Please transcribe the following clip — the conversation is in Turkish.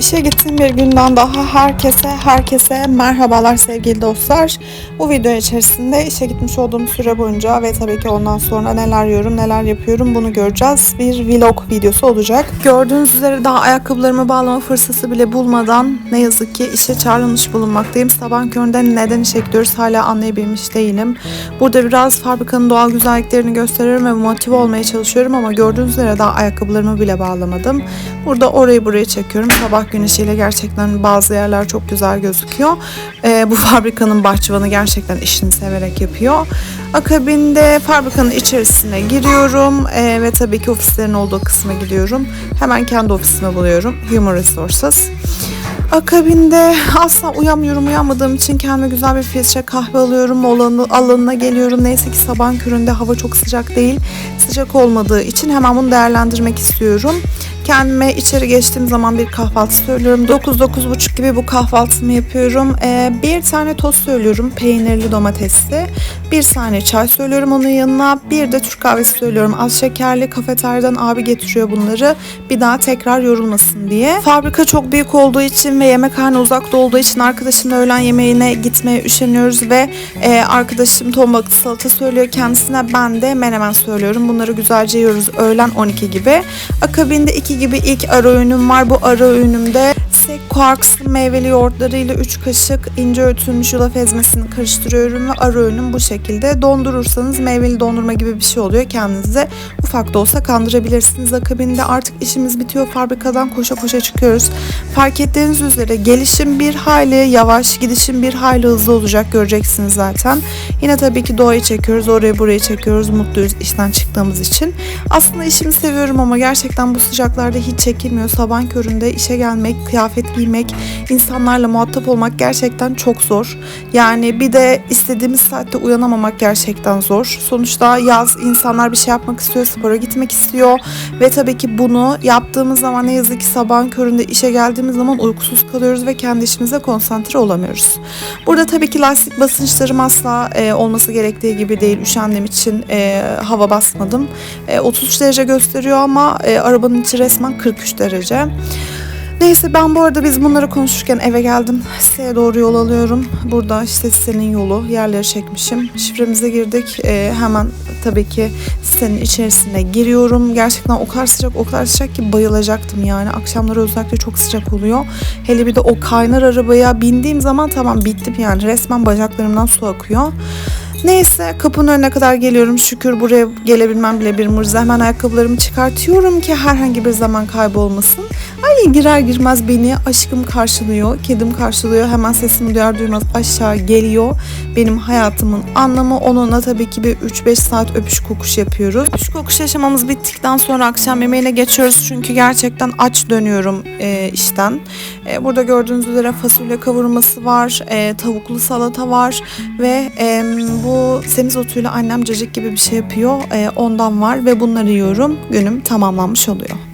İşe gittiğim bir günden daha herkese herkese merhabalar sevgili dostlar. Bu video içerisinde işe gitmiş olduğum süre boyunca ve tabii ki ondan sonra neler yiyorum neler yapıyorum bunu göreceğiz. Bir vlog videosu olacak. Gördüğünüz üzere daha ayakkabılarımı bağlama fırsatı bile bulmadan ne yazık ki işe çağrılmış bulunmaktayım. Sabah köründe neden işe gidiyoruz hala anlayabilmiş değilim. Burada biraz fabrikanın doğal güzelliklerini gösteriyorum ve motive olmaya çalışıyorum ama gördüğünüz üzere daha ayakkabılarımı bile bağlamadım. Burada orayı burayı çekiyorum. Sabah güneşiyle gerçekten bazı yerler çok güzel gözüküyor. Ee, bu fabrikanın bahçıvanı gerçekten işini severek yapıyor. Akabinde fabrikanın içerisine giriyorum ee, ve tabii ki ofislerin olduğu kısma gidiyorum. Hemen kendi ofisimi buluyorum. Human Resources. Akabinde asla uyanmıyorum. Uyanmadığım için kendime güzel bir filtre kahve alıyorum. Molanı, alanına geliyorum. Neyse ki sabah köründe hava çok sıcak değil. Sıcak olmadığı için hemen bunu değerlendirmek istiyorum. Kendime içeri geçtiğim zaman bir kahvaltı söylüyorum. 9-9.30 gibi bu kahvaltımı yapıyorum. Ee, bir tane tost söylüyorum. Peynirli domatesli. Bir tane çay söylüyorum onun yanına. Bir de Türk kahvesi söylüyorum. Az şekerli kafeteryadan abi getiriyor bunları. Bir daha tekrar yorulmasın diye. Fabrika çok büyük olduğu için ve yemekhane uzakta olduğu için arkadaşımla öğlen yemeğine gitmeye üşeniyoruz ve e, arkadaşım ton balıklı salata söylüyor kendisine. Ben de menemen söylüyorum. Bunları güzelce yiyoruz öğlen 12 gibi. Akabinde 2 gibi ilk ara öğünüm var. Bu ara öğünümde Sek Quarks meyveli yoğurtlarıyla 3 kaşık ince öğütülmüş yulaf ezmesini karıştırıyorum ve ara bu şekilde. Dondurursanız meyveli dondurma gibi bir şey oluyor. Kendinize ufak da olsa kandırabilirsiniz. Akabinde artık işimiz bitiyor. Fabrikadan koşa koşa çıkıyoruz. Fark ettiğiniz üzere gelişim bir hayli yavaş, gidişim bir hayli hızlı olacak göreceksiniz zaten. Yine tabii ki doğayı çekiyoruz, oraya burayı çekiyoruz. Mutluyuz işten çıktığımız için. Aslında işimi seviyorum ama gerçekten bu sıcaklarda hiç çekilmiyor. Sabah köründe işe gelmek, kıyafet giymek, insanlarla muhatap olmak gerçekten çok zor. Yani bir de istediğimiz saatte uyanamamak gerçekten zor. Sonuçta yaz insanlar bir şey yapmak istiyor, spora gitmek istiyor ve tabii ki bunu yaptığımız zaman ne yazık ki sabahın köründe işe geldiğimiz zaman uykusuz kalıyoruz ve kendi işimize konsantre olamıyoruz. Burada tabii ki lastik basınçlarım asla e, olması gerektiği gibi değil. Üşendiğim için e, hava basmadım. E, 33 derece gösteriyor ama e, arabanın içi resmen 43 derece. Neyse ben bu arada biz bunları konuşurken eve geldim. Siteye doğru yol alıyorum. Burada işte sitenin yolu yerleri çekmişim. Şifremize girdik. Ee, hemen tabii ki sitenin içerisine giriyorum. Gerçekten o kadar sıcak o kadar sıcak ki bayılacaktım yani. Akşamları özellikle çok sıcak oluyor. Hele bir de o kaynar arabaya bindiğim zaman tamam bittim yani. Resmen bacaklarımdan su akıyor. Neyse kapının önüne kadar geliyorum. Şükür buraya gelebilmem bile bir mucize. Hemen ayakkabılarımı çıkartıyorum ki herhangi bir zaman kaybolmasın. Ay girer girmez beni aşkım karşılıyor. Kedim karşılıyor. Hemen sesimi duyar duymaz aşağı geliyor. Benim hayatımın anlamı. Onunla tabii ki bir 3-5 saat öpüş kokuş yapıyoruz. Öpüş kokuş yaşamamız bittikten sonra akşam yemeğine geçiyoruz. Çünkü gerçekten aç dönüyorum e, işten. E, burada gördüğünüz üzere fasulye kavurması var. e, tavuklu salata var. Ve e, bu semizotuyla annem cacık gibi bir şey yapıyor. E, ondan var ve bunları yiyorum. Günüm tamamlanmış oluyor.